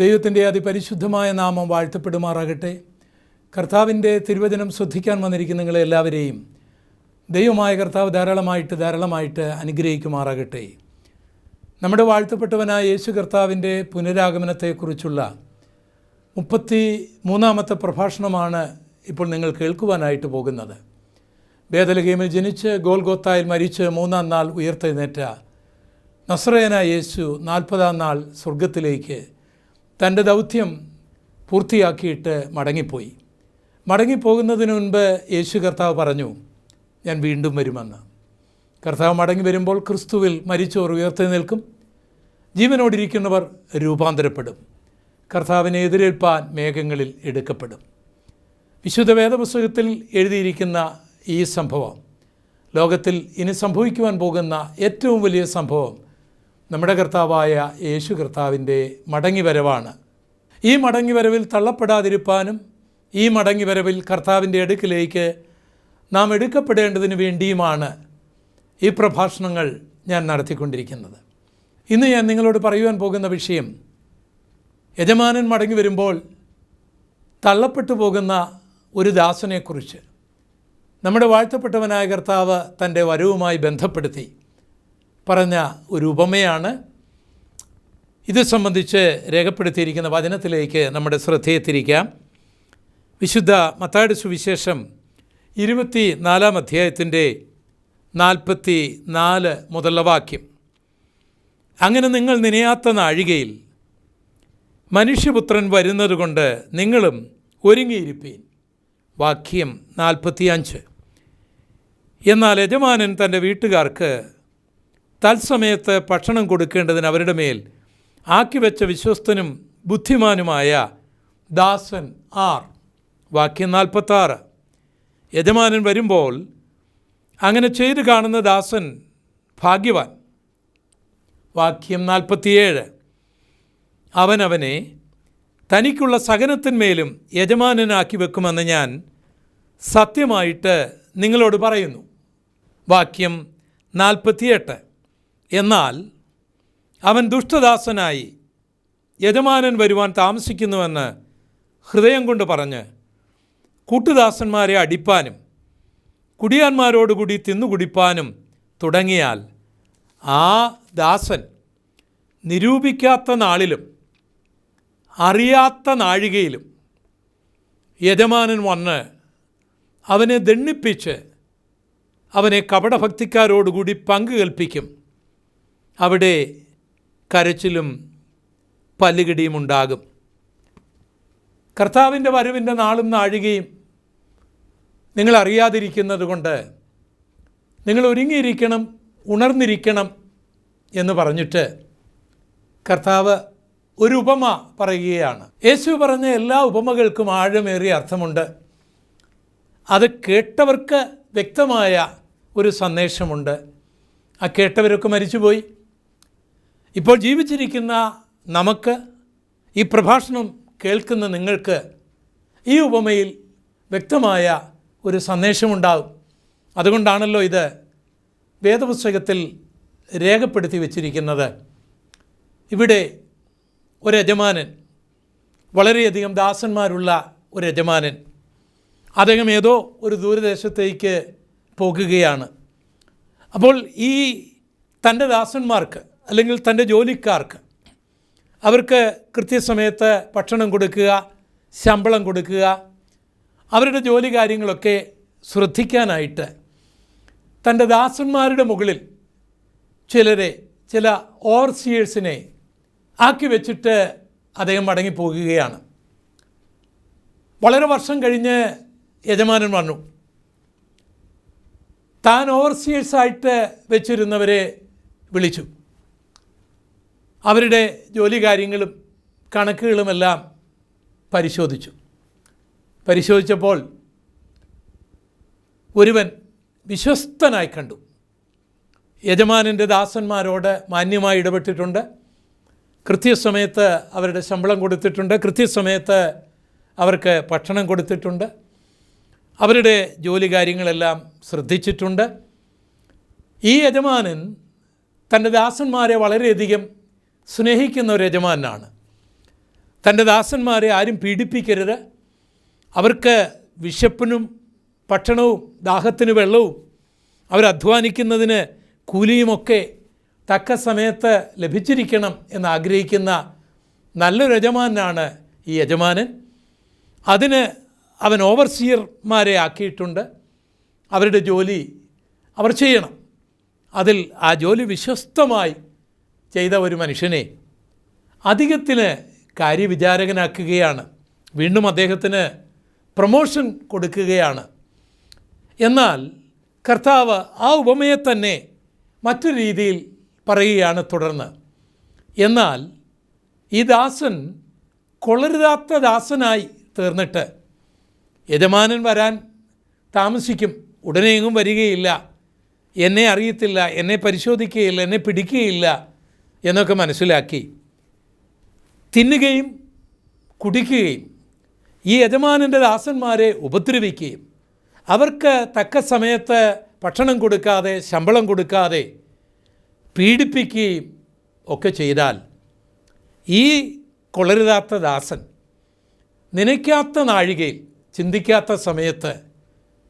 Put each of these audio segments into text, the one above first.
ദൈവത്തിന്റെ അതിപരിശുദ്ധമായ നാമം വാഴ്ത്തപ്പെടുമാറാകട്ടെ. കർത്താവിന്റെ തിരുവചനം ശ്രദ്ധിക്കാൻ വന്നിരിക്കുന്ന നിങ്ങളെ എല്ലാവരെയും ദൈവമായ കർത്താവ് ധാരാളമായിട്ട് ധാരാളമായിട്ട് അനുഗ്രഹിക്കുമാറാകട്ടെ. നമ്മുടെ വാഴ്ത്തപ്പെട്ടവനായ യേശു കർത്താവിന്റെ പുനരാഗമനത്തെക്കുറിച്ചുള്ള മുപ്പത്തി മൂന്നാമത്തെ പ്രഭാഷണമാണ് ഇപ്പോൾ നിങ്ങൾ കേൾക്കുവാനായിട്ട് പോകുന്നത്. വേദലഗീമിൽ ജനിച്ച് ഗോൽഗോത്തായിൽ മരിച്ച് മൂന്നാം നാൾ ഉയർത്തെഴുന്നേറ്റ നസ്രയന യേശു നാൽപ്പതാം നാൾ സ്വർഗത്തിലേക്ക് തന്റെ ദൗത്യം പൂർത്തിയാക്കിയിട്ട് മടങ്ങിപ്പോയി. മടങ്ങിപ്പോകുന്നതിന് മുൻപ് യേശു കർത്താവ് പറഞ്ഞു ഞാൻ വീണ്ടും വരുമെന്ന്. കർത്താവ് മടങ്ങി വരുമ്പോൾ ക്രിസ്തുവിൽ മരിച്ചവർ ഉയർത്തി നിൽക്കും. ജീവനോടിരിക്കുന്നവർ രൂപാന്തരപ്പെടും. കർത്താവിനെ എതിരേൽപ്പാൻ മേഘങ്ങളിൽ എടുക്കപ്പെടും. വിശുദ്ധ വേദപുസ്തകത്തിൽ എഴുതിയിരിക്കുന്ന ഈ സംഭവം ലോകത്തിൽ ഇനി സംഭവിക്കുവാൻ പോകുന്ന ഏറ്റവും വലിയ സംഭവം നമ്മുടെ കർത്താവായ യേശു കർത്താവിന്റെ മടങ്ങിവരവാണ്. ഈ മടങ്ങിവരവിൽ തള്ളപ്പെടാതിരിപ്പാനും ഈ മടങ്ങിവരവിൽ കർത്താവിന്റെ അടുക്കിലേക്ക് നാം എടുക്കപ്പെടേണ്ടതിന് വേണ്ടിയുമാണ് ഈ പ്രഭാഷണങ്ങൾ ഞാൻ നടത്തിക്കൊണ്ടിരിക്കുന്നത്. ഇന്ന് ഞാൻ നിങ്ങളോട് പറയുവാൻ പോകുന്ന വിഷയം യജമാനൻ മടങ്ങി വരുമ്പോൾ തള്ളപ്പെട്ടു പോകുന്ന ഒരു ദാസനെക്കുറിച്ച്. നമ്മുടെ വാഴ്ത്തപ്പെട്ടവനായ കർത്താവ് തന്റെ വരവുമായി ബന്ധപ്പെടുത്തി. പറഞ്ഞ ഒരു ഉപമയാണ്. ഇത് സംബന്ധിച്ച് രേഖപ്പെടുത്തിയിരിക്കുന്ന വചനത്തിലേക്ക് നമ്മുടെ ശ്രദ്ധയെ തിരിക്കാം വിശുദ്ധ മത്തായുടെ സുവിശേഷം ഇരുപത്തി നാലാം അധ്യായത്തിന്റെ നാൽപ്പത്തി നാല് മുതലുള്ള വാക്യം. അങ്ങനെ നിങ്ങൾ നനയാത്ത നാഴികയിൽ മനുഷ്യപുത്രൻ വരുന്നതുകൊണ്ട് നിങ്ങളും ഒരുങ്ങിയിരിപ്പീൻ. വാക്യം നാൽപ്പത്തി അഞ്ച് എന്നാൽ യജമാനൻ തന്റെ വീട്ടുകാർക്ക് തത്സമയത്ത് ഭക്ഷണം കൊടുക്കേണ്ടതിന് അവരുടെ മേൽ ആക്കിവെച്ച വിശ്വസ്തനും ബുദ്ധിമാനുമായ ദാസൻ ആർ. വാക്യം നാൽപ്പത്താറ്. യജമാനൻ വരുമ്പോൾ അങ്ങനെ ചെയ്തു കാണുന്ന ദാസൻ ഭാഗ്യവാൻ. വാക്യം നാൽപ്പത്തിയേഴ്. അവനവനെ തനിക്കുള്ള സഹനത്തിന്മേലും യജമാനനാക്കി വെക്കുമെന്ന് ഞാൻ സത്യമായിട്ട് നിങ്ങളോട് പറയുന്നു. വാക്യം നാൽപ്പത്തിയെട്ട്. എന്നാൽ അവൻ ദുഷ്ടദാസനായി യജമാനൻ വരുവാൻ താമസിക്കുന്നുവെന്ന് ഹൃദയം കൊണ്ട് പറഞ്ഞ് കൂട്ടുദാസന്മാരെ അടിപ്പാനും കുടിയാന്മാരോടുകൂടി തിന്നുകുടിപ്പാനും തുടങ്ങിയാൽ ആ ദാസൻ നിരൂപിക്കാത്ത നാളിലും അറിയാത്ത നാഴികയിലും യജമാനൻ വന്ന് അവനെ ദണ്ണിപ്പിച്ച് അവനെ കപടഭക്തിക്കാരോടുകൂടി പങ്കു കൽപ്പിക്കും. അവിടെ കരച്ചിലും പല്ലുകിടിയും ഉണ്ടാകും. കർത്താവിന്റെ വരവിന്റെ നാളും നാഴികയും നിങ്ങൾ അറിയാതിരിക്കുന്നത് കൊണ്ട് നിങ്ങൾ ഒരുങ്ങിയിരിക്കണം ഉണർന്നിരിക്കണം എന്ന് പറഞ്ഞിട്ട് കർത്താവ് ഒരു ഉപമ പറയുകയാണ്. യേശു പറഞ്ഞ എല്ലാ ഉപമകൾക്കും ആഴമേറിയ അർത്ഥമുണ്ട്. അത് കേട്ടവർക്ക് വ്യക്തമായ ഒരു സന്ദേശമുണ്ട്. ആ കേട്ടവരൊക്കെ മരിച്ചുപോയി. ഇപ്പോൾ ജീവിച്ചിരിക്കുന്ന നമുക്ക് ഈ പ്രഭാഷണം കേൾക്കുന്ന നിങ്ങൾക്ക് ഈ ഉപമയിൽ വ്യക്തമായ ഒരു സന്ദേശമുണ്ടാകും. അതുകൊണ്ടാണല്ലോ ഇത് വേദപുസ്തകത്തിൽ രേഖപ്പെടുത്തി വച്ചിരിക്കുന്നത്. ഇവിടെ ഒരു യജമാനൻ വളരെയധികം ദാസന്മാരുള്ള ഒരു യജമാനൻ അദ്ദേഹം ഏതോ ഒരു ദൂരദേശത്തേക്ക് പോകുകയാണ്. അപ്പോൾ ഈ തന്റെ ദാസന്മാർക്ക് അല്ലെങ്കിൽ തന്റെ ജോലിക്കാർക്ക് അവർക്ക് കൃത്യസമയത്ത് ഭക്ഷണം കൊടുക്കുക ശമ്പളം കൊടുക്കുക അവരുടെ ജോലി കാര്യങ്ങളൊക്കെ ശ്രദ്ധിക്കാനായിട്ട് തന്റെ ദാസന്മാരുടെ മുകളിൽ ചിലരെ ചില ഓവർസിയേഴ്സിനെ ആക്കി വെച്ചിട്ട് അദ്ദേഹം മടങ്ങിപ്പോകുകയാണ്. വളരെ വർഷം കഴിഞ്ഞ് യജമാനൻ വന്നു. താൻ ഓവർസിയേഴ്സായിട്ട് വെച്ചിരുന്നവരെ വിളിച്ചു. അവരുടെ ജോലി കാര്യങ്ങളും കണക്കുകളുമെല്ലാം പരിശോധിച്ചു. പരിശോധിച്ചപ്പോൾ ഒരുവൻ വിശ്വസ്തനായി കണ്ടു. യജമാനന്റെ ദാസന്മാരോട് മാന്യമായി ഇടപെട്ടിട്ടുണ്ട്. കൃത്യസമയത്ത് അവരുടെ ശമ്പളം കൊടുത്തിട്ടുണ്ട്. കൃത്യസമയത്ത് അവർക്ക് ഭക്ഷണം കൊടുത്തിട്ടുണ്ട്. അവരുടെ ജോലി കാര്യങ്ങളെല്ലാം ശ്രദ്ധിച്ചിട്ടുണ്ട്. ഈ യജമാനൻ തന്റെ ദാസന്മാരെ വളരെയധികം സ്നേഹിക്കുന്ന ഒരു യജമാനാണ്. തന്റെ ദാസന്മാരെ ആരും പീഡിപ്പിക്കരുത്. അവർക്ക് വിശപ്പിനും ഭക്ഷണവും ദാഹത്തിന് വെള്ളവും അവരധ്വാനിക്കുന്നതിന് കൂലിയുമൊക്കെ തക്ക സമയത്ത് ലഭിച്ചിരിക്കണം എന്നാഗ്രഹിക്കുന്ന നല്ലൊരു യജമാനാണ് ഈ യജമാനൻ. അതിന് അവൻ ഓവർസിയർമാരെ ആക്കിയിട്ടുണ്ട്. അവരുടെ ജോലി അവർ ചെയ്യണം. അതിൽ ആ ജോലി വിശ്വസ്തമായി ചെയ്ത ഒരു മനുഷ്യനെ അധികത്തിന് കാര്യവിചാരകനാക്കുകയാണ്. വീണ്ടും അദ്ദേഹത്തിന് പ്രൊമോഷൻ കൊടുക്കുകയാണ്. എന്നാൽ കർത്താവ് ആ ഉപമയെ തന്നെ മറ്റൊരു രീതിയിൽ പറയുകയാണ് തുടർന്ന്. എന്നാൽ ഈ ദാസൻ കൊളരുതാത്ത ദാസനായി തീർന്നിട്ട് യജമാനൻ വരാൻ താമസിക്കും. ഉടനെയെങ്ങും വരികയില്ല. എന്നെ അറിയത്തില്ല എന്നെ പരിശോധിക്കുകയില്ല എന്നെ പിടിക്കുകയില്ല. എന്നൊക്കെ മനസ്സിലാക്കി തിന്നുകയും കുടിക്കുകയും ഈ യജമാനന്റെ ദാസന്മാരെ ഉപദ്രവിക്കുകയും അവർക്ക് തക്ക സമയത്ത് ഭക്ഷണം കൊടുക്കാതെ ശമ്പളം കൊടുക്കാതെ പീഡിപ്പിക്കുകയും ഒക്കെ ചെയ്താൽ ഈ കൊളരുതാത്ത ദാസൻ നനയ്ക്കാത്ത നാഴികയിൽ ചിന്തിക്കാത്ത സമയത്ത്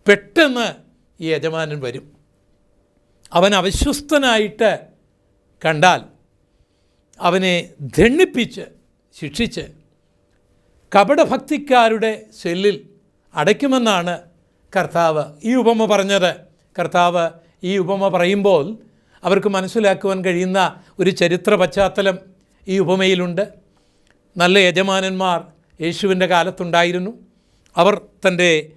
പെട്ടെന്ന് ഈ യജമാനൻ വരും. അവൻ അവിശ്വസ്തനായിട്ട് കണ്ടാൽ അവനെ ദണ്ണിപ്പിച്ച് ശിക്ഷിച്ച് കപടഭക്തിക്കാരുടെ സെല്ലിൽ അടയ്ക്കുമെന്നാണ് കർത്താവ് ഈ ഉപമ പറഞ്ഞത്. കർത്താവ് ഈ ഉപമ പറയുമ്പോൾ അവർക്ക് മനസ്സിലാക്കുവാൻ കഴിയുന്ന ഒരു ചരിത്ര പശ്ചാത്തലം ഈ ഉപമയിലുണ്ട്. നല്ല യജമാനന്മാർ യേശുവിന്റെ കാലത്തുണ്ടായിരുന്നു. അവർ തന്റെ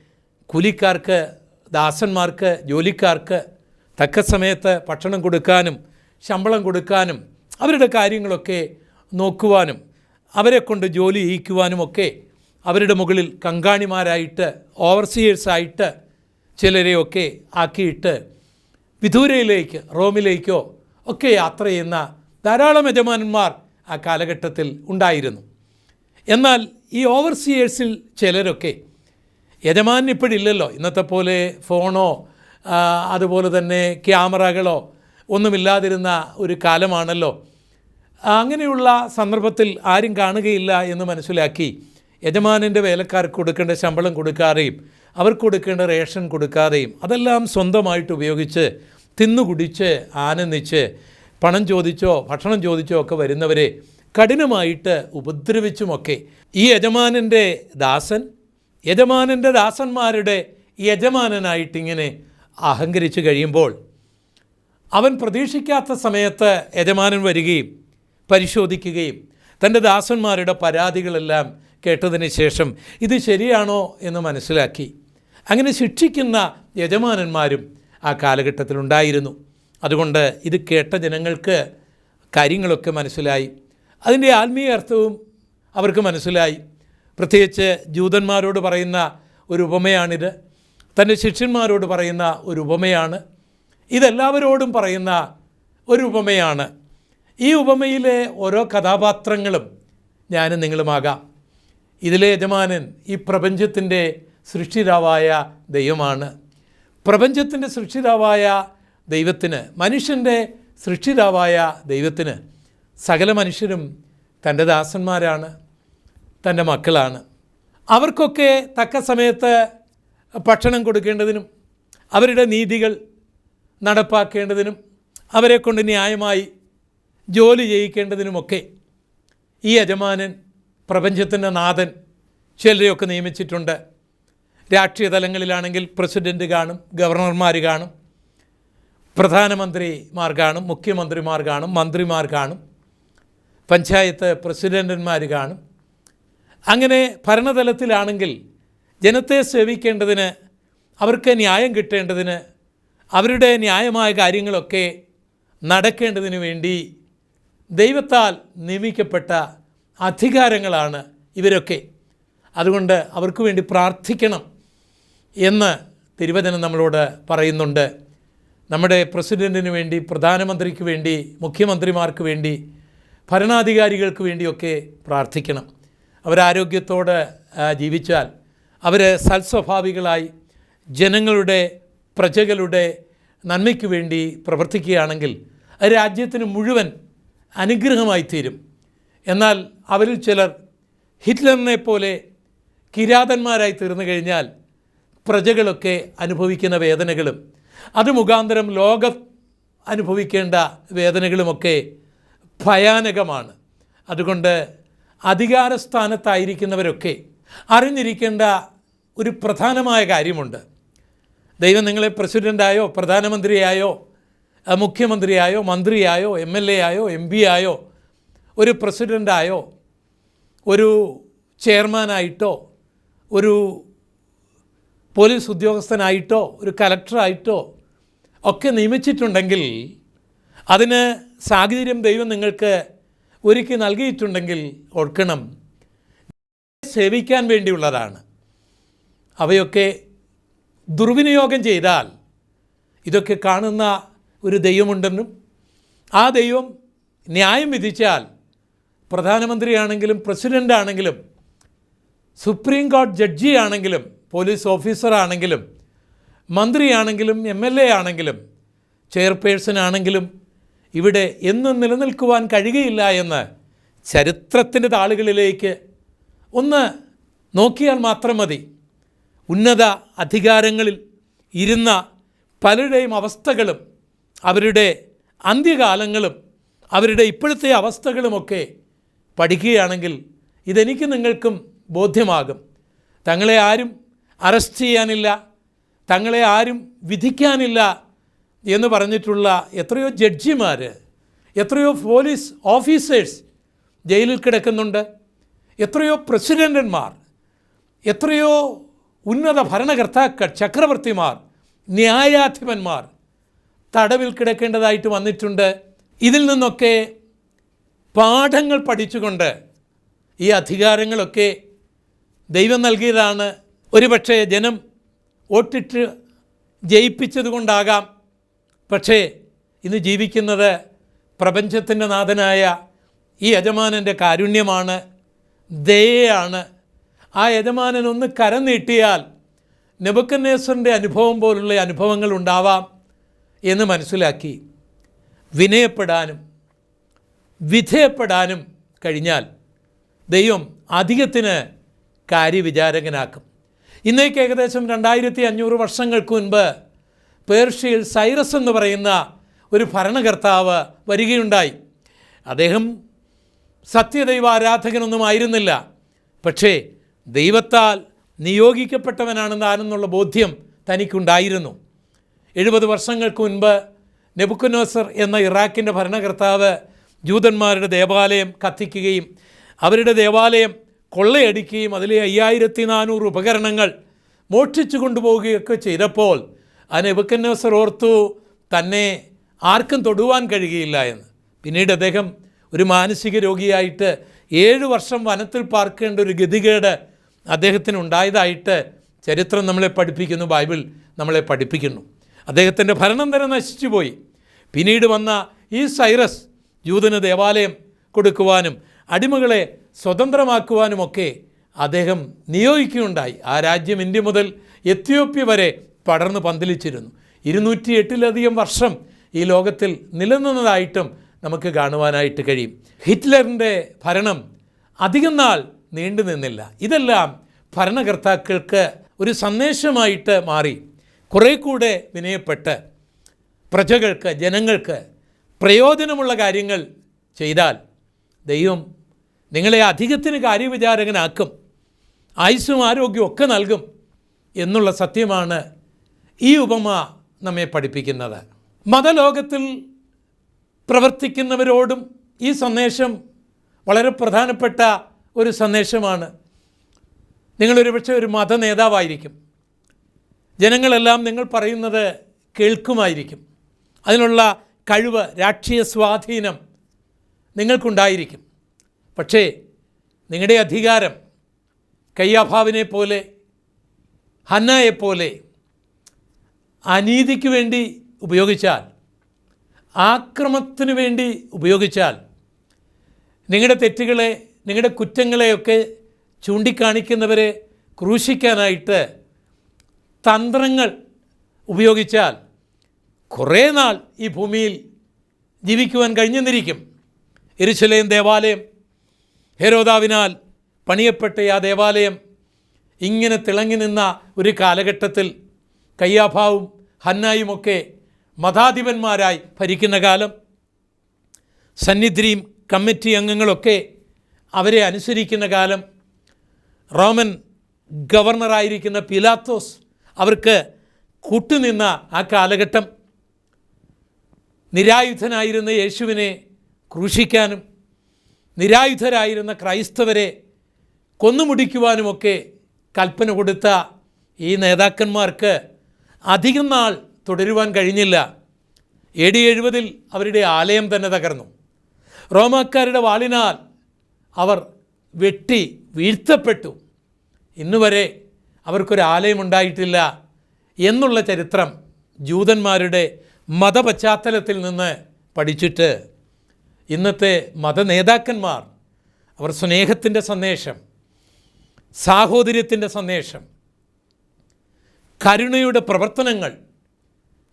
കൂലിക്കാർക്ക് ദാസന്മാർക്ക് ജോലിക്കാർക്ക് തക്ക സമയത്ത് ഭക്ഷണം കൊടുക്കാനും ശമ്പളം കൊടുക്കാനും അവരുടെ കാര്യങ്ങളൊക്കെ നോക്കുവാനും അവരെ കൊണ്ട് ജോലി ചെയ്യിക്കുവാനുമൊക്കെ അവരുടെ മുകളിൽ കങ്കാണിമാരായിട്ട് ഓവർസിയേഴ്സായിട്ട് ചിലരെയൊക്കെ ആക്കിയിട്ട് വിദൂരയിലേക്ക് റോമിലേക്കോ ഒക്കെ യാത്ര ചെയ്യുന്ന ധാരാളം യജമാനന്മാർ ആ കാലഘട്ടത്തിൽ ഉണ്ടായിരുന്നു. എന്നാൽ ഈ ഓവർസിയേഴ്സിൽ ചിലരൊക്കെ യജമാനൻ ഇപ്പോഴില്ലല്ലോ. ഇന്നത്തെ പോലെ ഫോണോ അതുപോലെ തന്നെ ക്യാമറകളോ ഒന്നുമില്ലാതിരുന്ന ഒരു കാലമാണല്ലോ. അങ്ങനെയുള്ള സന്ദർഭത്തിൽ ആരും കാണുകയില്ല എന്ന് മനസ്സിലാക്കി യജമാനന്റെ വേലക്കാർക്ക് കൊടുക്കേണ്ട ശമ്പളം കൊടുക്കാതെയും അവർക്ക് കൊടുക്കേണ്ട റേഷൻ കൊടുക്കാതെയും അതെല്ലാം സ്വന്തമായിട്ട് ഉപയോഗിച്ച് തിന്നുകുടിച്ച് ആനന്ദിച്ച് പണം ചോദിച്ചോ ഭക്ഷണം ചോദിച്ചോ ഒക്കെ വരുന്നവരെ കഠിനമായിട്ട് ഉപദ്രവിച്ചുമൊക്കെ ഈ യജമാനന്റെ ദാസൻ യജമാനന്റെ ദാസന്മാരുടെ യജമാനനായിട്ടിങ്ങനെ അഹങ്കരിച്ചു കഴിയുമ്പോൾ അവൻ പ്രതീക്ഷിക്കാത്ത സമയത്ത് യജമാനൻ വരികയും പരിശോധിക്കുകയും തന്റെ ദാസന്മാരുടെ പരാതികളെല്ലാം കേട്ടതിന് ശേഷം ഇത് ശരിയാണോ എന്ന് മനസ്സിലാക്കി. അങ്ങനെ ശിക്ഷിക്കുന്ന യജമാനന്മാരും ആ കാലഘട്ടത്തിലുണ്ടായിരുന്നു അതുകൊണ്ട് ഇത് കേട്ട ജനങ്ങൾക്ക് കാര്യങ്ങളൊക്കെ മനസ്സിലായി. അതിന്റെ ആത്മീയ അർത്ഥവും അവർക്ക് മനസ്സിലായി. പ്രത്യേകിച്ച് ജൂതന്മാരോട് പറയുന്ന ഒരു ഉപമയാണിത്. തന്റെ ശിഷ്യന്മാരോട് പറയുന്ന ഒരു ഉപമയാണ്. ഇതെല്ലാവരോടും പറയുന്ന ഒരു ഉപമയാണ്. ഈ ഉപമയിലെ ഓരോ കഥാപാത്രങ്ങളും ഞാനും നിങ്ങളുമാകാം. ഇതിലെ യജമാനൻ ഈ പ്രപഞ്ചത്തിന്റെ സൃഷ്ടിതാവായ ദൈവമാണ്. പ്രപഞ്ചത്തിന്റെ സൃഷ്ടിതാവായ ദൈവത്തിന് മനുഷ്യന്റെ സൃഷ്ടിതാവായ ദൈവത്തിന് സകല മനുഷ്യരും തന്റെ ദാസന്മാരാണ് തന്റെ മക്കളാണ്. അവർക്കൊക്കെ തക്ക സമയത്ത് ഭക്ഷണം കൊടുക്കേണ്ടതിനും അവരുടെ നീതികൾ നടപ്പാക്കേണ്ടതിനും അവരെ കൊണ്ട് ന്യായമായി ജോലി ചെയ്യിക്കേണ്ടതിനുമൊക്കെ ഈ യജമാനൻ പ്രപഞ്ചത്തിന്റെ നാഥൻ ചിലരെയൊക്കെ നിയമിച്ചിട്ടുണ്ട്. രാഷ്ട്രീയ തലങ്ങളിലാണെങ്കിൽ പ്രസിഡന്റ് കാണും ഗവർണർമാർ കാണും പ്രധാനമന്ത്രിമാർ കാണും മുഖ്യമന്ത്രിമാർ കാണും മന്ത്രിമാർ കാണും പഞ്ചായത്ത് പ്രസിഡന്റന്മാർ കാണും. അങ്ങനെ ഭരണതലത്തിലാണെങ്കിൽ ജനത്തെ സേവിക്കേണ്ടതിന് അവർക്ക് ന്യായം കിട്ടേണ്ടതിന് അവരുടെ ന്യായമായ കാര്യങ്ങളൊക്കെ നടക്കേണ്ടതിന് വേണ്ടി ദൈവത്താൽ നിയമിക്കപ്പെട്ട അധികാരങ്ങളാണ് ഇവരൊക്കെ. അതുകൊണ്ട് അവർക്ക് വേണ്ടി പ്രാർത്ഥിക്കണം എന്ന് തിരുവചനം നമ്മളോട് പറയുന്നുണ്ട്. നമ്മുടെ പ്രസിഡന്റിന് വേണ്ടി പ്രധാനമന്ത്രിക്ക് വേണ്ടി മുഖ്യമന്ത്രിമാർക്ക് വേണ്ടി ഭരണാധികാരികൾക്ക് വേണ്ടിയൊക്കെ പ്രാർത്ഥിക്കണം. അവരാരോഗ്യത്തോടെ ജീവിച്ചാൽ അവർ സൽസ്വഭാവികളായി ജനങ്ങളുടെ പ്രജകളുടെ നന്മയ്ക്ക് വേണ്ടി പ്രവർത്തിക്കുകയാണെങ്കിൽ രാജ്യത്തിന് മുഴുവൻ അനുഗ്രഹമായി തീരും. എന്നാൽ അവരിൽ ചിലർ ഹിറ്റ്ലറിനെ പോലെ കിരാതന്മാരായി തീർന്നു കഴിഞ്ഞാൽ പ്രജകളൊക്കെ അനുഭവിക്കുന്ന വേദനകളും അത് മുഖാന്തരം ലോകം അനുഭവിക്കേണ്ട വേദനകളുമൊക്കെ ഭയാനകമാണ്. അതുകൊണ്ട് അധികാരസ്ഥാനത്തായിരിക്കുന്നവരൊക്കെ അറിഞ്ഞിരിക്കേണ്ട ഒരു പ്രധാനമായ കാര്യമുണ്ട്. ദൈവം നിങ്ങളെ പ്രസിഡന്റായോ പ്രധാനമന്ത്രിയായോ മുഖ്യമന്ത്രിയായോ മന്ത്രിയായോ എം എൽ എ ആയോ എം പി ആയോ ഒരു പ്രസിഡന്റായോ ഒരു ചെയർമാനായിട്ടോ ഒരു പോലീസ് ഉദ്യോഗസ്ഥനായിട്ടോ ഒരു കലക്ടറായിട്ടോ ഒക്കെ നിയമിച്ചിട്ടുണ്ടെങ്കിൽ അതിന് സാഹചര്യം ദൈവം നിങ്ങൾക്ക് ഒരുക്കി നൽകിയിട്ടുണ്ടെങ്കിൽ ഓർക്കണം. സേവിക്കാൻ വേണ്ടിയുള്ളതാണ്. അവയൊക്കെ ദുർവിനിയോഗം ചെയ്താൽ ഇതൊക്കെ കാണുന്ന ഒരു ദൈവമുണ്ടെന്നും ആ ദൈവം ന്യായം വിധിച്ചാൽ പ്രധാനമന്ത്രിയാണെങ്കിലും പ്രസിഡന്റ് ആണെങ്കിലും സുപ്രീം കോടതി ജഡ്ജിയാണെങ്കിലും പോലീസ് ഓഫീസറാണെങ്കിലും മന്ത്രിയാണെങ്കിലും എം എൽ എ ആണെങ്കിലും ചെയർപേഴ്സൺ ആണെങ്കിലും ഇവിടെ എന്നും നിലനിൽക്കുവാൻ കഴിയുകയില്ല എന്ന് ചരിത്രത്തിന്റെ താളുകളിലേക്ക് ഒന്ന് നോക്കിയാൽ മാത്രം മതി. ഉന്നത അധികാരങ്ങളിൽ ഇരുന്ന പലരുടെയും അവസ്ഥകളും അവരുടെ അന്ത്യകാലങ്ങളും അവരുടെ ഇപ്പോഴത്തെ അവസ്ഥകളുമൊക്കെ പഠിക്കുകയാണെങ്കിൽ ഇതെനിക്ക് നിങ്ങൾക്കും ബോധ്യമാകും. തങ്ങളെ ആരും അറസ്റ്റ് ചെയ്യാനില്ല തങ്ങളെ ആരും വിധിക്കാനില്ല എന്ന് പറഞ്ഞിട്ടുള്ള എത്രയോ ജഡ്ജിമാർ എത്രയോ പോലീസ് ഓഫീസേഴ്സ് ജയിലിൽ കിടക്കുന്നുണ്ട് എത്രയോ പ്രസിഡന്റന്മാർ എത്രയോ ഉന്നത ഭരണകർത്താക്കൾ ചക്രവർത്തിമാർ ന്യായാധിപന്മാർ തടവിൽ കിടക്കേണ്ടതായിട്ട് വന്നിട്ടുണ്ട്. ഇതിൽ നിന്നൊക്കെ പാഠങ്ങൾ പഠിച്ചുകൊണ്ട് ഈ അധികാരങ്ങളൊക്കെ ദൈവം നൽകിയതാണ്. ഒരുപക്ഷെ ജനം വോട്ടിട്ട് ജയിപ്പിച്ചത് കൊണ്ടാകാം പക്ഷേ ഇന്ന് ജീവിക്കുന്നത് പ്രപഞ്ചത്തിന്റെ നാഥനായ ഈ യജമാനന്റെ കാരുണ്യമാണ് ദയയാണ്. ആ യജമാനൻ ഒന്ന് കരം നീട്ടിയാൽ നെബുക്കന്നേസറിന്റെ അനുഭവം പോലുള്ള അനുഭവങ്ങൾ ഉണ്ടാവാം. എന്ന് മനസ്സിലാക്കി വിനയപ്പെടാനും വിധേയപ്പെടാനും കഴിഞ്ഞാൽ ദൈവം അധികത്തിന് കാര്യവിചാരകനാക്കും. ഇന്നേക്ക് ഏകദേശം രണ്ടായിരത്തി അഞ്ഞൂറ് വർഷങ്ങൾക്ക് മുൻപ് പേർഷ്യയിൽ സൈറസ് എന്ന് പറയുന്ന ഒരു ഭരണകർത്താവ് വരികയുണ്ടായി. അദ്ദേഹം സത്യദൈവാരാധകനൊന്നും ആയിരുന്നില്ല പക്ഷേ ദൈവത്താൽ നിയോഗിക്കപ്പെട്ടവനാണ് താനെന്നുള്ള ബോധ്യം തനിക്കുണ്ടായിരുന്നു. എഴുപത് വർഷങ്ങൾക്ക് മുൻപ് നെബുക്കനോസർ എന്ന ഇറാഖിന്റെ ഭരണകർത്താവ് ജൂതന്മാരുടെ ദേവാലയം കത്തിക്കുകയും അവരുടെ ദേവാലയം കൊള്ളയടിക്കുകയും അതിലെ അയ്യായിരത്തി നാനൂറ് ഉപകരണങ്ങൾ മോഷ്ടിച്ചു കൊണ്ടുപോവുകയൊക്കെ ചെയ്തപ്പോൾ ആ നെബുക്കന്നോസർ ഓർത്തു തന്നെ ആർക്കും തൊടുവാൻ കഴിയുകയില്ല എന്ന്. പിന്നീട് അദ്ദേഹം ഒരു മാനസിക രോഗിയായിട്ട് ഏഴ് വർഷം വനത്തിൽ പാർക്കേണ്ട ഒരു ഗതികേട് അദ്ദേഹത്തിന് ഉണ്ടായതായിട്ട് ചരിത്രം നമ്മളെ പഠിപ്പിക്കുന്നു ബൈബിൾ നമ്മളെ പഠിപ്പിക്കുന്നു. അദ്ദേഹത്തിന്റെ ഭരണം തന്നെ നശിച്ചു പോയി പിന്നീട് വന്ന ഈ സൈറസ് ജൂതന് ദേവാലയം കൊടുക്കുവാനും അടിമകളെ സ്വതന്ത്രമാക്കുവാനുമൊക്കെ അദ്ദേഹം നിയോഗിക്കുകയുണ്ടായി. ആ രാജ്യം ഇന്ത്യ മുതൽ എത്യോപ്യ വരെ പടർന്ന് പന്തലിച്ചിരുന്നു. ഇരുന്നൂറ്റി എട്ടിലധികം വർഷം ഈ ലോകത്തിൽ നിലനിന്നതായിട്ടും നമുക്ക് കാണുവാനായിട്ട് കഴിയും. ഹിറ്റ്ലറിന്റെ ഭരണം അധികം നാൾ നീണ്ടു നിന്നില്ല ഇതെല്ലാം ഭരണകർത്താക്കൾക്ക് ഒരു സന്ദേശമായിട്ട് മാറി. കുറേ കൂടെ വിനയപ്പെട്ട് പ്രജകൾക്ക് ജനങ്ങൾക്ക് പ്രയോജനമുള്ള കാര്യങ്ങൾ ചെയ്താൽ ദൈവം നിങ്ങളെ അധികത്തിന് കാര്യവിചാരകനാക്കും ആയുസ്സും ആരോഗ്യവും ഒക്കെ നൽകും എന്നുള്ള സത്യമാണ് ഈ ഉപമ നമ്മെ പഠിപ്പിക്കുന്നത്. മതലോകത്തിൽ പ്രവർത്തിക്കുന്നവരോടും ഈ സന്ദേശം വളരെ പ്രധാനപ്പെട്ട ഒരു സന്ദേശമാണ്. നിങ്ങളൊരു പക്ഷേ ഒരു മത നേതാവായിരിക്കും ജനങ്ങളെല്ലാം നിങ്ങൾ പറയുന്നത് കേൾക്കുമായിരിക്കും. അതിനുള്ള കഴിവ് രാഷ്ട്രീയ സ്വാധീനം നിങ്ങൾക്കുണ്ടായിരിക്കും. പക്ഷേ നിങ്ങളുടെ അധികാരം കയ്യാഭാവിനെ പോലെ ഹന്നയെപ്പോലെ അനീതിക്ക് വേണ്ടി ഉപയോഗിച്ചാൽ ആക്രമത്തിനു വേണ്ടി ഉപയോഗിച്ചാൽ നിങ്ങളുടെ തെറ്റുകളെ നിങ്ങളുടെ കുറ്റങ്ങളെയൊക്കെ ചൂണ്ടിക്കാണിക്കുന്നവരെ ക്രൂശിക്കാനായിട്ട് തന്ത്രങ്ങൾ ഉപയോഗിച്ചാൽ കുറേ നാൾ ഈ ഭൂമിയിൽ ജീവിക്കുവാൻ കഴിഞ്ഞെന്നിരിക്കും. എരുശലേം ദേവാലയം ഹേരോദാവിനാൽ പണിയപ്പെട്ട ആ ദേവാലയം ഇങ്ങനെ തിളങ്ങി നിന്ന ഒരു കാലഘട്ടത്തിൽ കയ്യാഭാവും ഹന്നായുമൊക്കെ മതാധിപന്മാരായി ഭരിക്കുന്ന കാലം സന്നിധിയും കമ്മിറ്റി അംഗങ്ങളൊക്കെ അവരെ അനുസരിക്കുന്ന കാലം റോമൻ ഗവർണറായിരിക്കുന്ന പിലാത്തോസ് അവർക്ക് കൂട്ടുനിന്ന ആ കാലഘട്ടം. നിരായുധനായിരുന്ന യേശുവിനെ ക്രൂശിക്കാനും നിരായുധരായിരുന്ന ക്രൈസ്തവരെ കൊന്നുമുടിക്കുവാനുമൊക്കെ കൽപ്പന കൊടുത്ത ഈ നേതാക്കന്മാർക്ക് അധികം നാൾ തുടരുവാൻ കഴിഞ്ഞില്ല. എ ഡി എഴുപതിൽ അവരുടെ ആലയം തന്നെ തകർന്നു. റോമാക്കാരുടെ വാളിനാൽ അവർ വെട്ടി വീഴ്ത്തപ്പെട്ടു. ഇന്നുവരെ അവർക്കൊരു ആലയം ഉണ്ടായിട്ടില്ല എന്നുള്ള ചരിത്രം ജൂതന്മാരുടെ മതപശ്ചാത്തലത്തിൽ നിന്ന് പഠിച്ചിട്ട് ഇന്നത്തെ മതനേതാക്കന്മാർ അവർ സ്നേഹത്തിന്റെ സന്ദേശം സാഹോദര്യത്തിന്റെ സന്ദേശം കരുണയുടെ പ്രവർത്തനങ്ങൾ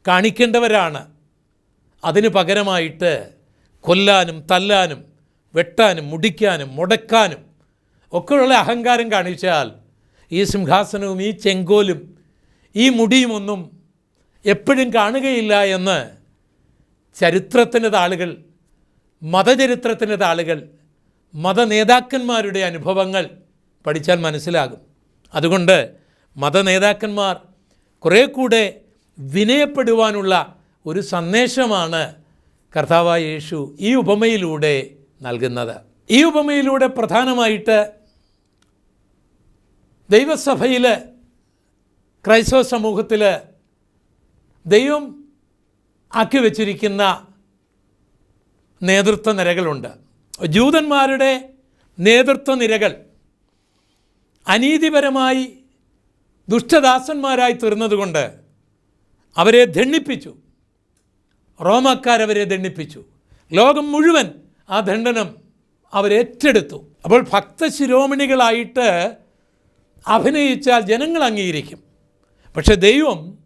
കാണിക്കേണ്ടവരാണ്. അതിന് പകരമായിട്ട് കൊല്ലാനും തല്ലാനും വെട്ടാനും മുടിക്കാനും മുടക്കാനും ഒക്കെയുള്ള അഹങ്കാരം കാണിച്ചാൽ ഈ സിംഹാസനവും ഈ ചെങ്കോലും ഈ മുടിയുമൊന്നും എപ്പോഴും കാണുകയില്ല എന്ന് ചരിത്രത്തിന്റെ താളുകൾ മതചരിത്രത്തിന്റെ താളുകൾ മതനേതാക്കന്മാരുടെ അനുഭവങ്ങൾ പഠിച്ചാൽ മനസ്സിലാകും. അതുകൊണ്ട് മതനേതാക്കന്മാർ കുറേ കൂടെ വിനയപ്പെടുവാനുള്ള ഒരു സന്ദേശമാണ് കർത്താവായ യേശു ഈ ഉപമയിലൂടെ നൽകുന്നത്. ഈ ഉപമയിലൂടെ പ്രധാനമായിട്ട് ദൈവസഭയിൽ ക്രൈസ്തവ സമൂഹത്തിൽ ദൈവം ആക്കി വച്ചിരിക്കുന്ന നേതൃത്വ നിരകളുണ്ട്. ജൂതന്മാരുടെ നേതൃത്വ നിരകൾ അനീതിപരമായി ദുഷ്ടദാസന്മാരായി തീർന്നതുകൊണ്ട് അവരെ ദണ്ണിപ്പിച്ചു റോമക്കാരവരെ ദണ്ണിപ്പിച്ചു ലോകം മുഴുവൻ ആ ദണ്ഡനം അവരേറ്റെടുത്തു. അപ്പോൾ ഭക്തശിരോമണികളായിട്ട് അഭിനയിച്ചാൽ ജനങ്ങൾ അംഗീകരിക്കും. പക്ഷെ ദൈവം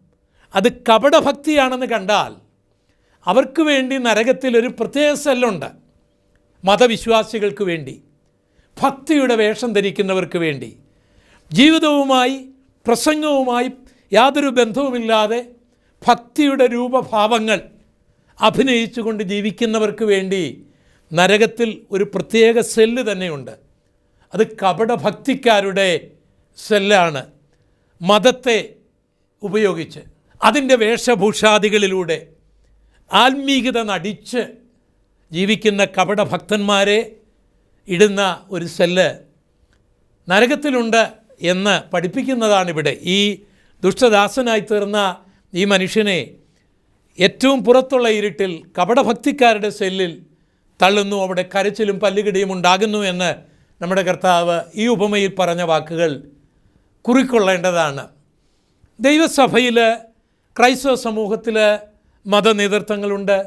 അത് കപടഭക്തിയാണെന്ന് കണ്ടാൽ അവർക്ക് വേണ്ടി നരകത്തിൽ ഒരു പ്രത്യേക സെല്ലുണ്ട്. മതവിശ്വാസികൾക്ക് വേണ്ടി ഭക്തിയുടെ വേഷം ധരിക്കുന്നവർക്ക് വേണ്ടി ജീവിതവുമായി പ്രസംഗവുമായി യാതൊരു ബന്ധവുമില്ലാതെ ഭക്തിയുടെ രൂപഭാവങ്ങൾ അഭിനയിച്ചുകൊണ്ട് ജീവിക്കുന്നവർക്ക് വേണ്ടി നരകത്തിൽ ഒരു പ്രത്യേക സെല്ല് തന്നെയുണ്ട്. അത് കപടഭക്തിക്കാരുടെ സെല്ലാണ് മതത്തെ ഉപയോഗിച്ച് അതിന്റെ വേഷഭൂഷാദികളിലൂടെ ആത്മീകത നടിച്ച് ജീവിക്കുന്ന കപടഭക്തന്മാരെ ഇടുന്ന ഒരു സെല്ല് നരകത്തിലുണ്ട് എന്ന് പഠിപ്പിക്കുന്നതാണിവിടെ. ഈ ദുഷ്ടദാസനായി തീർന്ന ഈ മനുഷ്യനെ ഏറ്റവും പുറത്തുള്ള ഇരുട്ടിൽ കപടഭക്തിക്കാരുടെ സെല്ലിൽ തള്ളുന്നു. അവിടെ കരച്ചിലും പല്ലുകിടിയും ഉണ്ടാകുന്നു എന്ന് നമ്മുടെ കർത്താവ് ഈ ഉപമയിൽ പറഞ്ഞ വാക്കുകൾ കുറിക്കൊള്ളേണ്ടതാണ്. ദൈവസഭയിൽ ക്രൈസ്തവ സമൂഹത്തിൽ മതനേതൃത്വങ്ങളുണ്ട്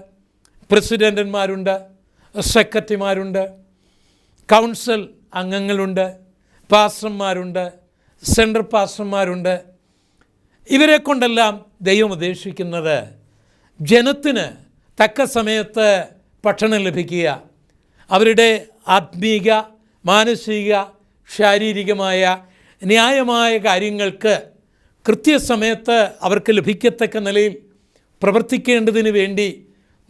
പ്രസിഡന്റന്മാരുണ്ട് സെക്രട്ടറിമാരുണ്ട് കൗൺസിൽ അംഗങ്ങളുണ്ട് പാസ്റ്റർമാരുണ്ട് സെൻട്രൽ പാസ്റ്റർമാരുണ്ട്. ഇവരെ കൊണ്ടെല്ലാം ദൈവം ഉദ്ദേശിക്കുന്നത് ജനത്തിന് തക്ക സമയത്ത് ഭക്ഷണം ലഭിക്കുക അവരുടെ ആത്മീക മാനസിക ശാരീരികമായ ന്യായമായ കാര്യങ്ങൾക്ക് കൃത്യസമയത്ത് അവർക്ക് ലഭിക്കത്തക്ക നിലയിൽ പ്രവർത്തിക്കേണ്ടതിന് വേണ്ടി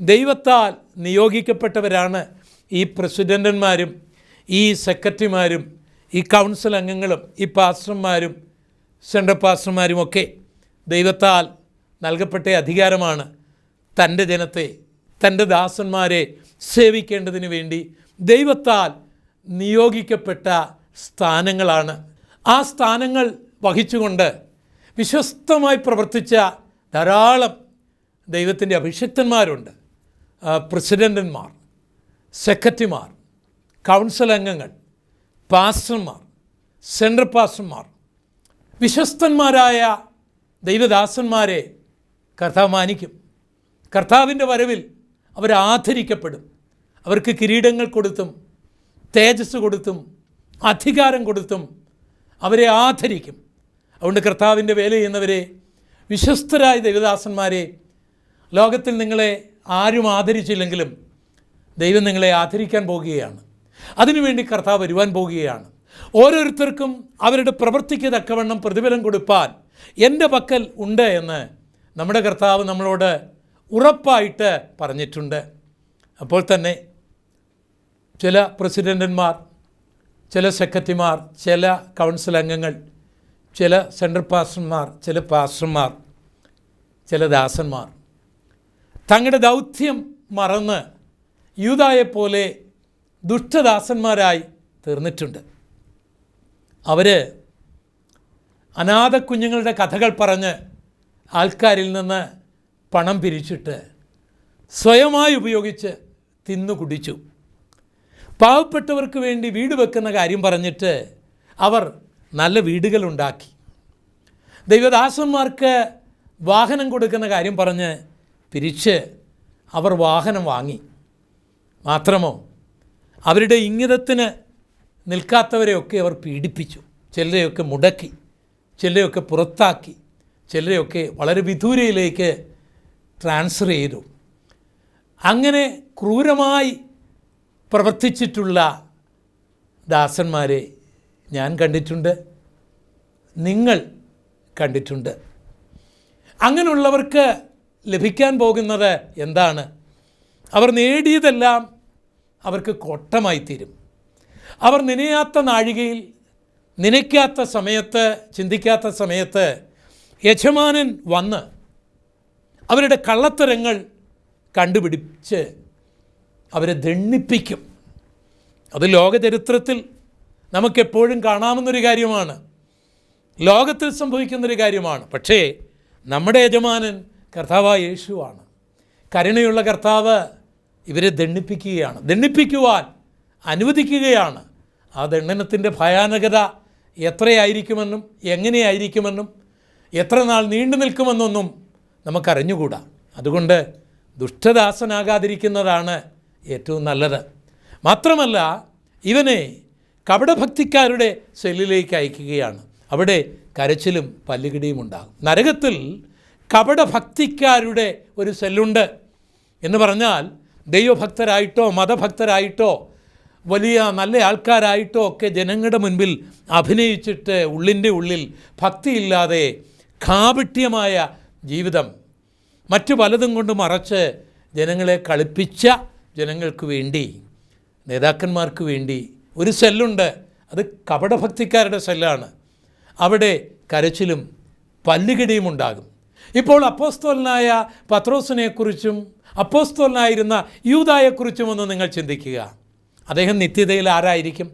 ദൈവത്താൽ നിയോഗിക്കപ്പെട്ടവരാണ് ഈ പ്രസിഡന്റന്മാരും ഈ സെക്രട്ടറിമാരും ഈ കൗൺസിൽ അംഗങ്ങളും ഈ പാസ്റ്റർമാരും സെൻട്രൽ പാസ്റ്റർമാരും ഒക്കെ ദൈവത്താൽ നൽകപ്പെട്ട അധികാരമാണ് തന്റെ ജനത്തെ തന്റെ ദാസന്മാരെ സേവിക്കേണ്ടതിന് വേണ്ടി ദൈവത്താൽ നിയോഗിക്കപ്പെട്ട സ്ഥാനങ്ങളാണ്. ആ സ്ഥാനങ്ങൾ വഹിച്ചുകൊണ്ട് വിശ്വസ്തമായി പ്രവർത്തിച്ച ധാരാളം ദൈവത്തിന്റെ അഭിഷിക്തന്മാരുണ്ട്. പ്രസിഡന്റന്മാർ സെക്രട്ടറിമാർ കൗൺസിൽ അംഗങ്ങൾ പാസ്റ്റർമാർ സെൻട്രൽ പാസ്റ്റർമാർ. വിശ്വസ്തന്മാരായ ദൈവദാസന്മാരെ കർത്താവ് മാനിക്കും. കർത്താവിന്റെ വരവിൽ അവർ ആദരിക്കപ്പെടും. അവർക്ക് കിരീടങ്ങൾ കൊടുത്തും തേജസ് കൊടുത്തും അധികാരം കൊടുത്തും അവരെ ആദരിക്കും. അതുകൊണ്ട് കർത്താവിന്റെ വേല ചെയ്യുന്നവരെ വിശ്വസ്തരായ ദൈവദാസന്മാരെ ലോകത്തിൽ നിങ്ങളെ ആരും ആദരിച്ചില്ലെങ്കിലും ദൈവം നിങ്ങളെ ആദരിക്കാൻ പോകുകയാണ്. അതിനുവേണ്ടി കർത്താവ് വരുവാൻ പോകുകയാണ്. ഓരോരുത്തർക്കും അവരുടെ പ്രവൃത്തിക്ക് തക്കവണ്ണം പ്രതിഫലം കൊടുപ്പാൻ എന്റെ പക്കൽ ഉണ്ട് എന്ന് നമ്മുടെ കർത്താവ് നമ്മളോട് ഉറപ്പായിട്ട് പറഞ്ഞിട്ടുണ്ട്. അപ്പോൾ തന്നെ ചില പ്രസിഡന്റന്മാർ ചില സെക്രട്ടറിമാർ ചില കൗൺസിൽ അംഗങ്ങൾ ചില സെൻട്രൽ പാസ്റ്റർമാർ ചില പാസ്റ്റർമാർ ചില ദാസന്മാർ. തങ്ങളുടെ ദൗത്യം മറന്ന് യൂതായെപ്പോലെ ദുഷ്ടദാസന്മാരായി തീർന്നിട്ടുണ്ട്. അവർ അനാഥ കുഞ്ഞുങ്ങളുടെ കഥകൾ പറഞ്ഞ് ആൾക്കാരിൽ നിന്ന് പണം പിരിച്ചിട്ട് സ്വയമായി ഉപയോഗിച്ച് തിന്നു കുടിച്ചു പാവപ്പെട്ടവർക്ക് വേണ്ടി വീട് വെക്കുന്ന കാര്യം പറഞ്ഞിട്ട് അവർ നല്ല വീടുകളുണ്ടാക്കി. ദൈവദാസന്മാർക്ക് വാഹനം കൊടുക്കുന്ന കാര്യം പറഞ്ഞ് പിരിച്ച് അവർ വാഹനം വാങ്ങി. മാത്രമോ അവരുടെ ഇംഗിതത്തിന് നിൽക്കാത്തവരെയൊക്കെ അവർ പീഡിപ്പിച്ചു. ചിലരെയൊക്കെ മുടക്കി ചിലരെയൊക്കെ പുറത്താക്കി ചിലരെയൊക്കെ വളരെ വിദൂരയിലേക്ക് ട്രാൻസ്ഫർ ചെയ്തു. അങ്ങനെ ക്രൂരമായി പ്രവർത്തിച്ചിട്ടുള്ള ദാസന്മാരെ ഞാൻ കണ്ടിട്ടുണ്ട്. നിങ്ങൾ കണ്ടിട്ടുണ്ട്. അങ്ങനെയുള്ളവർക്ക് ലഭിക്കാൻ പോകുന്നത് എന്താണ്? അവർ നേടിയതെല്ലാം അവർക്ക് കോട്ടമായി തീരും അവർ നനയാത്ത നാഴികയിൽ നനയ്ക്കാത്ത സമയത്ത് ചിന്തിക്കാത്ത സമയത്ത് യജമാനൻ വന്ന് അവരുടെ കള്ളത്തരങ്ങൾ കണ്ടുപിടിച്ച് അവരെ ദണ്ണിപ്പിക്കും. അത് ലോകചരിത്രത്തിൽ നമുക്കെപ്പോഴും കാണാവുന്നൊരു കാര്യമാണ്. ലോകത്തിൽ സംഭവിക്കുന്നൊരു കാര്യമാണ്. പക്ഷേ നമ്മുടെ യജമാനൻ കർത്താവായ യേശുവാണ്. കരുണയുള്ള കർത്താവ് ഇവരെ ദണ്ണിപ്പിക്കുകയാണ്. ദണ്ണിപ്പിക്കുവാൻ അനുവദിക്കുകയാണ്. ആ ദണ്ഡനത്തിന്റെ ഭയാനകത എത്രയായിരിക്കുമെന്നും എങ്ങനെയായിരിക്കുമെന്നും എത്ര നാൾ നീണ്ടു നിൽക്കുമെന്നൊന്നും നമുക്കറിഞ്ഞുകൂടാ. അതുകൊണ്ട് ദുഷ്ടദാസനാകാതിരിക്കുന്നതാണ് ഏറ്റവും നല്ലത്. മാത്രമല്ല ഇവനെ കപടഭക്തിക്കാരുടെ സെല്ലിലേക്ക് അയക്കുകയാണ്. അവിടെ കരച്ചിലും പല്ലുകിടിയും ഉണ്ടാകും. നരകത്തിൽ കപടഭക്തിക്കാരുടെ ഒരു സെല്ലുണ്ട് എന്ന് പറഞ്ഞാൽ ദൈവഭക്തരായിട്ടോ മതഭക്തരായിട്ടോ വലിയ നല്ല ആൾക്കാരായിട്ടോ ഒക്കെ ജനങ്ങളുടെ മുൻപിൽ അഭിനയിച്ചിട്ട് ഉള്ളിന്റെ ഉള്ളിൽ ഭക്തിയില്ലാതെ കാപട്യമായ ജീവിതം മറ്റു പലതും കൊണ്ട് മറച്ച് ജനങ്ങളെ കളിപ്പിച്ച ജനങ്ങൾക്ക് വേണ്ടി നേതാക്കന്മാർക്ക് വേണ്ടി ഒരു സെല്ലുണ്ട്. അത് കപടഭക്തിക്കാരുടെ സെല്ലാണ്. അവിടെ കരച്ചിലും പല്ലുകിടിയും ഉണ്ടാകും. ഇപ്പോൾ അപ്പോസ്തോലനായ പത്രോസിനെക്കുറിച്ചും അപ്പോസ്തോലനായിരുന്ന യൂതായെക്കുറിച്ചും ഒന്ന് നിങ്ങൾ ചിന്തിക്കുക. അദ്ദേഹം നിത്യതയിൽ ആരായിരിക്കും?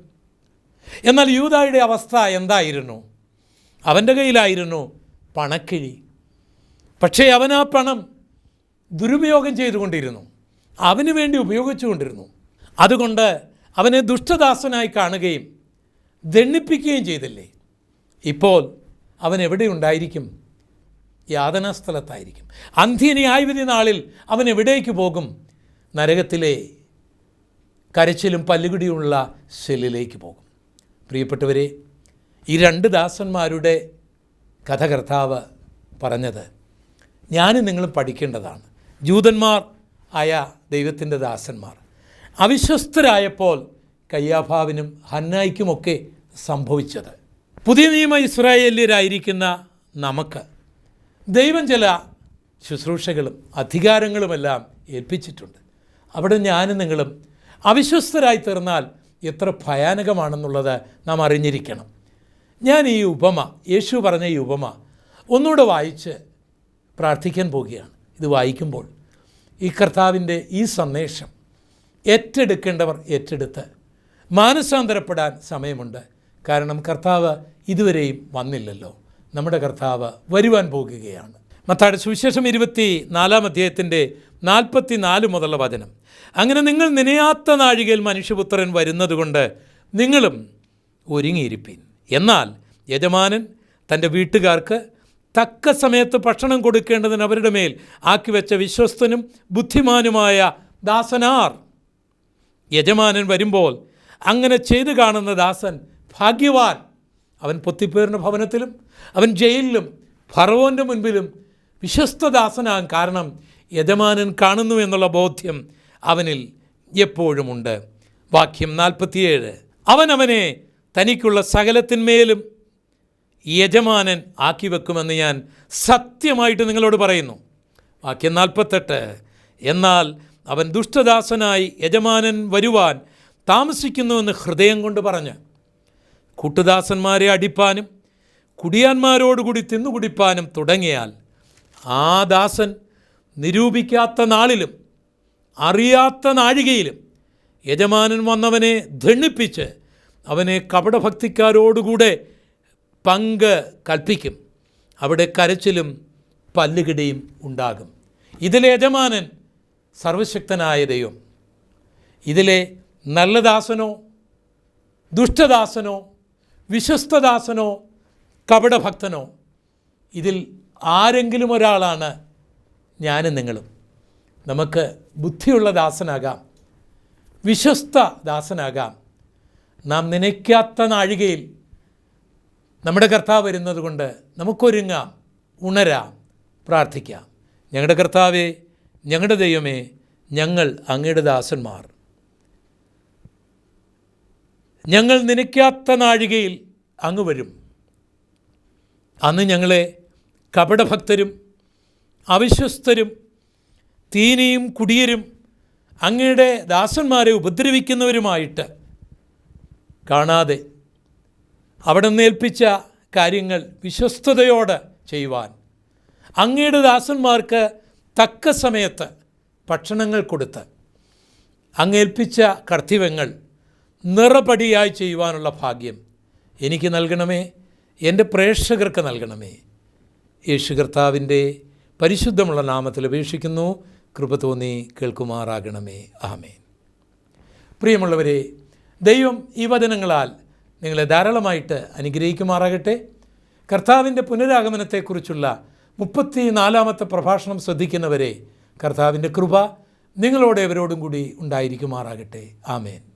എന്നാൽ യൂതായുടെ അവസ്ഥ എന്തായിരുന്നു? അവന്റെ കയ്യിലായിരുന്നു പണക്കിഴി. പക്ഷേ അവൻ ആ പണം ദുരുപയോഗം ചെയ്തുകൊണ്ടിരുന്നു. അവന് വേണ്ടി ഉപയോഗിച്ചുകൊണ്ടിരുന്നു. അതുകൊണ്ട് അവനെ ദുഷ്ടദാസനായി കാണുകയും ദണ്ണിപ്പിക്കുകയും ചെയ്തില്ലേ? ഇപ്പോൾ അവൻ എവിടെയുണ്ടായിരിക്കും യാതനാ സ്ഥലത്തായിരിക്കും അന്ത്യന്യായവിധി നാളിൽ അവൻ എവിടേക്ക് പോകും? നരകത്തിലെ കരച്ചിലും പല്ലുകിടിയുമുള്ള സെല്ലിലേക്ക് പോകും. പ്രിയപ്പെട്ടവരെ ഈ രണ്ട് ദാസന്മാരുടെ കഥകർത്താവ് പറഞ്ഞത് ഞാനും നിങ്ങളും പഠിക്കേണ്ടതാണ്. ജൂതന്മാർ ആയ ദൈവത്തിന്റെ ദാസന്മാർ. അവിശ്വസ്തരായപ്പോൾ കയ്യാഭാവിനും ഹന്നായിക്കുമൊക്കെ സംഭവിച്ചത്. പുതിയ നിയമ ഇസ്രായേല്യരായിരിക്കുന്ന നമുക്ക് ദൈവം ചില ശുശ്രൂഷകളും അധികാരങ്ങളുമെല്ലാം ഏൽപ്പിച്ചിട്ടുണ്ട്. അവിടെ ഞാനും നിങ്ങളും അവിശ്വസ്തരായി തീർന്നാൽ എത്ര ഭയാനകമാണെന്നുള്ളത് നാം അറിഞ്ഞിരിക്കണം. ഞാൻ ഈ ഉപമ യേശു പറഞ്ഞ ഈ ഉപമ ഒന്നുകൂടെ വായിച്ച് പ്രാർത്ഥിക്കാൻ പോവുകയാണ്. ഇത് വായിക്കുമ്പോൾ ഈ കർത്താവിന്റെ ഈ സന്ദേശം ഏറ്റെടുക്കേണ്ടവർ ഏറ്റെടുത്ത് മാനസാന്തരപ്പെടാൻ സമയമുണ്ട്. കാരണം കർത്താവ് ഇതുവരെയും വന്നില്ലല്ലോ. നമ്മുടെ കർത്താവ് വരുവാൻ പോകുകയാണ്. മത്താട് സുവിശേഷം ഇരുപത്തി നാലാം അധ്യായത്തിന്റെ നാൽപ്പത്തി നാല് മുതലുള്ള വചനം. അങ്ങനെ നിങ്ങൾ നനയാത്ത നാഴികയിൽ മനുഷ്യപുത്രൻ വരുന്നതുകൊണ്ട് നിങ്ങളും ഒരുങ്ങിയിരിപ്പീൻ. എന്നാൽ യജമാനൻ തന്റെ വീട്ടുകാർക്ക് തക്ക സമയത്ത് ഭക്ഷണം കൊടുക്കേണ്ടതിന് അവരുടെ മേൽ ആക്കി വെച്ച വിശ്വസ്തനും ബുദ്ധിമാനുമായ ദാസനാർ. യജമാനൻ വരുമ്പോൾ അങ്ങനെ ചെയ്തു കാണുന്ന ദാസൻ ഭാഗ്യവാൻ. അവൻ പൊത്തിപ്പേറിന്റെ ഭവനത്തിലും അവൻ ജയിലിലും ഫറവോന്റെ മുൻപിലും വിശ്വസ്തദാസനാകാൻ കാരണം യജമാനൻ കാണുന്നു എന്നുള്ള ബോധ്യം അവനിൽ എപ്പോഴുമുണ്ട്. വാക്യം നാൽപ്പത്തിയേഴ്. അവൻ അവനെ തനിക്കുള്ള സകലത്തിന്മേലും യജമാനൻ ആക്കി വെക്കുമെന്ന് ഞാൻ സത്യമായിട്ട് നിങ്ങളോട് പറയുന്നു. വാക്യം നാൽപ്പത്തെട്ട്. എന്നാൽ അവൻ ദുഷ്ടദാസനായി യജമാനൻ വരുവാൻ താമസിക്കുന്നുവെന്ന് ഹൃദയം കൊണ്ട് പറഞ്ഞ് കൂട്ടുദാസന്മാരെ അടിപ്പാനും കുടിയാന്മാരോടുകൂടി തിന്നുകുടിപ്പാനും തുടങ്ങിയാൽ ആ ദാസൻ നിരൂപിക്കാത്ത നാളിലും അറിയാത്ത നാഴികയിലും യജമാനൻ വന്നവനെ ധണ്ണിപ്പിച്ച് അവനെ കപടഭക്തിക്കാരോടുകൂടെ പങ്ക് കൽപ്പിക്കും. അവിടെ കരച്ചിലും പല്ലുകിടിയും ഉണ്ടാകും. ഇതിലെ യജമാനൻ സർവശക്തനായ ദൈവം. ഇതിലെ നല്ല ദാസനോ ദുഷ്ടദാസനോ വിശ്വസ്തദാസനോ കപടഭക്തനോ ഇതിൽ ആരെങ്കിലും ഒരാളാണ് ഞാനും നിങ്ങളും. നമുക്ക് ബുദ്ധിയുള്ള ദാസനാകാം വിശ്വസ്ത ദാസനാകാം. നാം നനയ്ക്കാത്ത നാഴികയിൽ നമ്മുടെ കർത്താവ് വരുന്നത് കൊണ്ട് നമുക്കൊരുങ്ങാം ഉണരാം പ്രാർത്ഥിക്കാം. ഞങ്ങളുടെ കർത്താവെ ഞങ്ങളുടെ ദൈവമേ ഞങ്ങൾ അങ്ങയുടെ ദാസന്മാർ. ഞങ്ങൾ നനയ്ക്കാത്ത നാഴികയിൽ അങ്ങ് വരും. അന്ന് ഞങ്ങളെ കപടഭക്തരും അവിശ്വസ്തരും തീനിയും കുടിയരും അങ്ങയുടെ ദാസന്മാരെ ഉപദ്രവിക്കുന്നവരുമായിട്ട് കാണാതെ അവിടെ ഏൽപ്പിച്ച കാര്യങ്ങൾ വിശ്വസ്തയോടെ ചെയ്യുവാൻ. അങ്ങയുടെ ദാസന്മാർക്ക് തക്ക സമയത്ത് ഭക്ഷണങ്ങൾ കൊടുത്ത് അങ്ങേൽപ്പിച്ച കർത്തവ്യങ്ങൾ നിറപടിയായി ചെയ്യുവാനുള്ള ഭാഗ്യം എനിക്ക് നൽകണമേ എന്റെ പ്രേക്ഷകർക്ക് നൽകണമേ. യേശു കർത്താവിന്റെ പരിശുദ്ധമുള്ള നാമത്തിൽ അപേക്ഷിക്കുന്നു. കൃപ തോന്നി കേൾക്കുമാറാകണമേ. ആമേൻ. പ്രിയമുള്ളവരെ ദൈവം ഈ വചനങ്ങളാൽ നിങ്ങളെ ധാരാളമായിട്ട് അനുഗ്രഹിക്കുമാറാകട്ടെ. കർത്താവിന്റെ പുനരാഗമനത്തെക്കുറിച്ചുള്ള മുപ്പത്തി നാലാമത്തെ പ്രഭാഷണം ശ്രദ്ധിക്കുന്നവരെ കർത്താവിന്റെ കൃപ നിങ്ങളോട് എവരോടും കൂടി ഉണ്ടായിരിക്കുമാറാകട്ടെ. ആമേൻ.